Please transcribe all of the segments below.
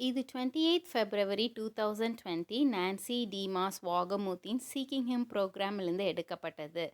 இது twenty eight February two thousand twenty Nancy DeMoss வாகமூத்தின் seeking him ப்ரோக்ராமிலிருந்து எடுக்கப்பட்டது.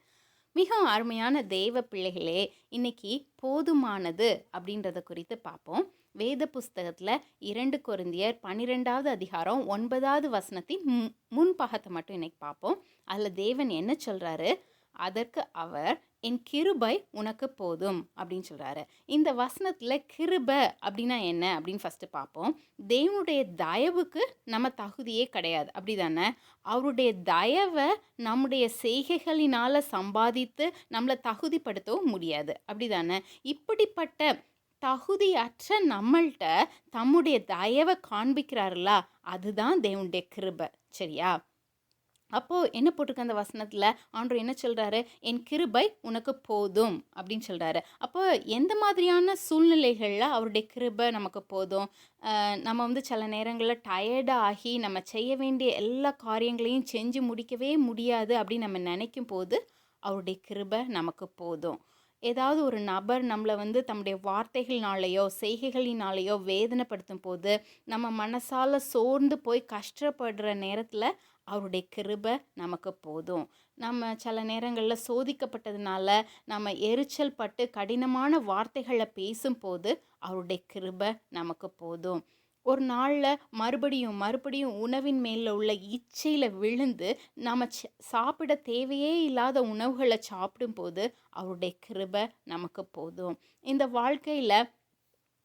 மிகவும் அருமையான தெய்வ பிள்ளைகளே இன்னைக்கு போதுமானது அப்படின்றத குறித்து பார்ப்போம். வேத புஸ்தகத்தில் இரண்டு குருந்தியர் பன்னிரெண்டாவது அதிகாரம் ஒன்பதாவது வசனத்தின் முன் முன்பாகத்தை மட்டும் இன்னைக்கு பார்ப்போம். அதில் தேவன் என்ன சொல்கிறாரு அதற்கு அவர் என் கிருபை உனக்கு போதும் அப்படின்னு சொல்கிறாரு இந்த வசனத்தில் கிருப அப்படின்னா என்ன அப்படின்னு ஃபஸ்ட்டு பார்ப்போம். தேவனுடைய தயவுக்கு நம்ம தகுதியே கிடையாது. அப்படி தானே அவருடைய தயவை நம்முடைய செய்கைகளினால் சம்பாதித்து நம்மளை தகுதிப்படுத்தவும் முடியாது. அப்படி தானே இப்படிப்பட்ட தகுதியற்ற நம்மள்கிட்ட தம்முடைய தயவை காண்பிக்கிறாருல அதுதான் தேவனுடைய கிருபை. சரியா? அப்போது என்ன போட்டிருக்க அந்த வசனத்தில்? ஆண்டவர் என்ன சொல்கிறாரு என் கிருபை உனக்கு போதும் அப்படின்னு சொல்கிறாரு அப்போ எந்த மாதிரியான சூழ்நிலைகளில் அவருடைய கிருபை நமக்கு போதும்? நம்ம வந்து சில நேரங்களில் டயர்டாக ஆகி நம்ம செய்ய வேண்டிய எல்லா காரியங்களையும் செஞ்சு முடிக்கவே முடியாது அப்படின்னு நம்ம நினைக்கும் போது அவருடைய கிருபை நமக்கு போதும். ஏதாவது ஒரு நபர் நம்மளை வந்து தம்முடைய வார்த்தைகள்னாலேயோ செய்கைகளினாலேயோ வேதனைப்படுத்தும் போது நம்ம மனசால் சோர்ந்து போய் கஷ்டப்படுற நேரத்தில் அவருடைய கிருபை நமக்கு போதும். நம்ம சில நேரங்களில் சோதிக்கப்பட்டதுனால நம்ம எரிச்சல் பட்டு கடினமான வார்த்தைகளை பேசும்போது அவருடைய கிருபை நமக்கு போதும். ஒரு நாளில் மறுபடியும் மறுபடியும் உணவின் மேல உள்ள இச்சையில் விழுந்து நம்ம ச- சாப்பிட தேவையே இல்லாத உணவுகளை சாப்பிடும்போது அவருடைய கிருபை நமக்கு போதும். இந்த வாழ்க்கையில்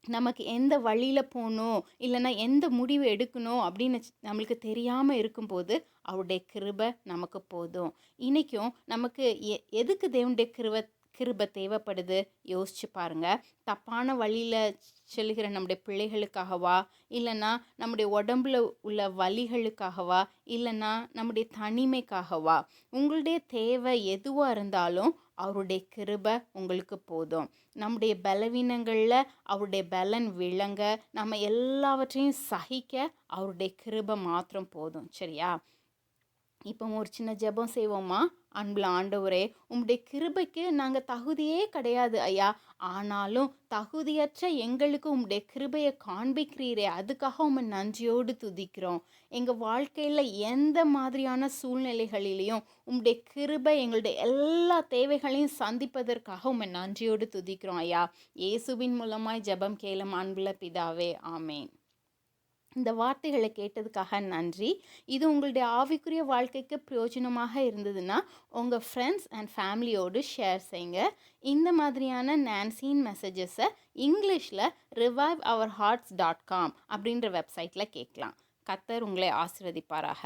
நமக்கு எந்த வழியில் போகணும் இல்லைன்னா எந்த முடிவு எடுக்கணும் அப்படின்னு நம்மளுக்கு தெரியாமல் இருக்கும்போது அவருடைய கிருபை நமக்கு போதும். இன்றைக்கும் நமக்கு எ எதுக்கு தேவனுடைய கிருபை கிருபை தேவைப்படுது யோசிச்சு பாருங்க. தப்பான வழியில் செல்கிற நம்முடைய பிள்ளைகளுக்காகவா? இல்லைன்னா நம்முடைய உடம்புல உள்ள வலிகளுக்காகவா? இல்லைன்னா நம்முடைய தனிமைக்காகவா? உங்களுடைய தேவை எதுவாக இருந்தாலும் அவருடைய கிருபை உங்களுக்கு போதும். நம்முடைய பலவீனங்களில் அவருடைய பலன் விளங்க நம்ம எல்லாவற்றையும் சகிக்க அவருடைய கிருபை மாத்திரம் போதும். சரியா? இப்போ ஒரு சின்ன ஜெபம் செய்வோமா அன்புல ஆண்டவரே உம்முடைய கிருபைக்கு நாங்கள் தகுதியே கிடையாது ஐயா. ஆனாலும் தகுதியற்ற எங்களுக்கு உம்முடைய கிருபையை காண்பிக்கிறீரே. அதுக்காக உம்மை நன்றியோடு துதிக்கிறோம். எங்கள் வாழ்க்கையில் எந்த மாதிரியான சூழ்நிலைகளிலையும் உம்முடைய கிருபை எங்களுடைய எல்லா தேவைகளையும் சந்திப்பதற்காக உம்மை நன்றியோடு துதிக்கிறோம் ஐயா. இயேசுவின் மூலமாய் ஜெபம் கேளும் அன்புல பிதாவே ஆமேன். இந்த வார்த்தைகளை கேட்டதுக்காக நன்றி. இது உங்களுடைய ஆவிக்குரிய வாழ்க்கைக்கு பிரயோஜனமாக இருந்ததுன்னா உங்கள் ஃப்ரெண்ட்ஸ் அண்ட் ஃபேமிலியோடு ஷேர் செய்யுங்க. இந்த மாதிரியான நான்சின் மெசேஜஸை இங்கிலீஷில் revive our hearts dot com அப்படின்ற வெப்சைட்டில் கேட்கலாம். கத்தர் உங்களை ஆசிர்வதிப்பாராக.